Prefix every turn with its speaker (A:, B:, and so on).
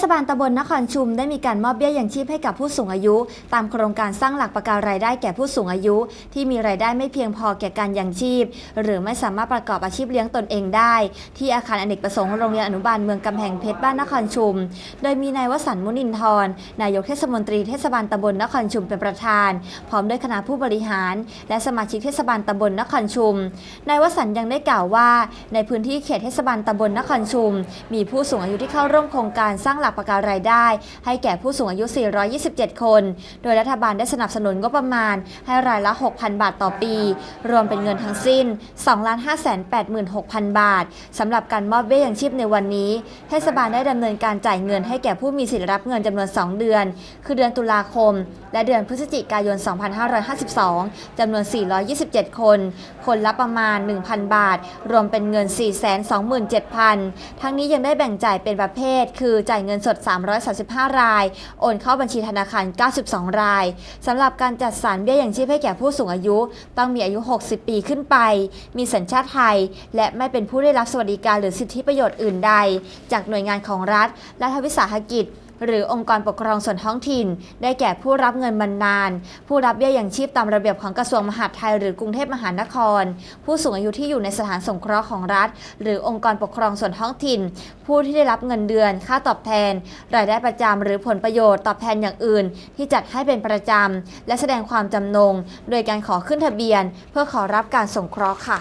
A: ศบาลตำบลนครชุมได้มีการมอบเบี้ยยังชีพให้กับผู้สูงอายุ ตามโครงการสร้างหลักประกันรายได้แก่ผู้สูงอายุ ที่มีรายได้ไม่เพียงพอแก่การยังชีพ หรือไม่สามารถประกอบอาชีพเลี้ยงตนเองได้ ที่อาคารอเนกประสงค์โรงเรียนอนุบาลเมืองกำแพงเพชรบ้านนครชุม โดยมีนายวสันต์มุนินทร์นายกเทศมนตรีเทศบาลตำบลนครชุมเป็นประธาน พร้อมด้วยคณะผู้บริหาร และสมาชิกเทศบาลตำบลนครชุมนายวสันต์ยังได้กล่าวว่า ในพื้นที่เขตเทศบาลตำบลนครชุม มีผู้สูงอายุที่เข้าร่วมโครงการสร้างหลักประกันรายได้ ให้แก่ผู้สูงอายุ 427 คน โดยรัฐบาลได้สนับสนุนงบประมาณ ให้รายละ 6,000 บาทต่อปี รวมเป็นเงินทั้งสิ้น 2,586,000 บาทสำหรับการมอบเบี้ยยังชีพในวันนี้ เทศบาลได้ดำเนินการจ่ายเงินให้แก่ผู้มีสิทธิ์รับเงินจำนวน 2 เดือน คือเดือนตุลาคม และเดือนพฤศจิกายน 2552จำนวน 427 คน คนละประมาณ 1,000 บาท รวมเป็นเงิน 427,000 ทั้งนี้ยังได้แบ่งจ่ายเป็นประเภท คือจ่ายเงินสด 335 ราย โอนเข้าบัญชีธนาคาร 92 รายสำหรับการจัดสรรเบี้ยอย่างชีพให้แก่ผู้สูงอายุ ต้องมีอายุ 60 ปีขึ้นไป มีสัญชาติไทย และไม่เป็นผู้ได้รับสวัสดิการหรือสิทธิประโยชน์อื่นใด จากหน่วยงานของรัฐและทวิสาหกิจ หรือองค์กรปกครองส่วนท้องถิ่น ได้แก่ผู้รับเงินบำนาญผู้รับเบี้ยยังชีพตามระเบียบของกระทรวงมหาดไทย หรือกรุงเทพมหานคร ผู้สูงอายุที่อยู่ในสถานสงเคราะห์ของรัฐ หรือองค์กรปกครองส่วนท้องถิ่น ผู้ที่ได้รับเงินเดือน ค่าตอบแทน รายได้ประจำหรือผลประโยชน์ตอบแทนอย่างอื่น ที่จัดให้เป็นประจำและแสดงความจำนง โดยการขอขึ้นทะเบียน เพื่อขอรับการสงเคราะห์ค่ะ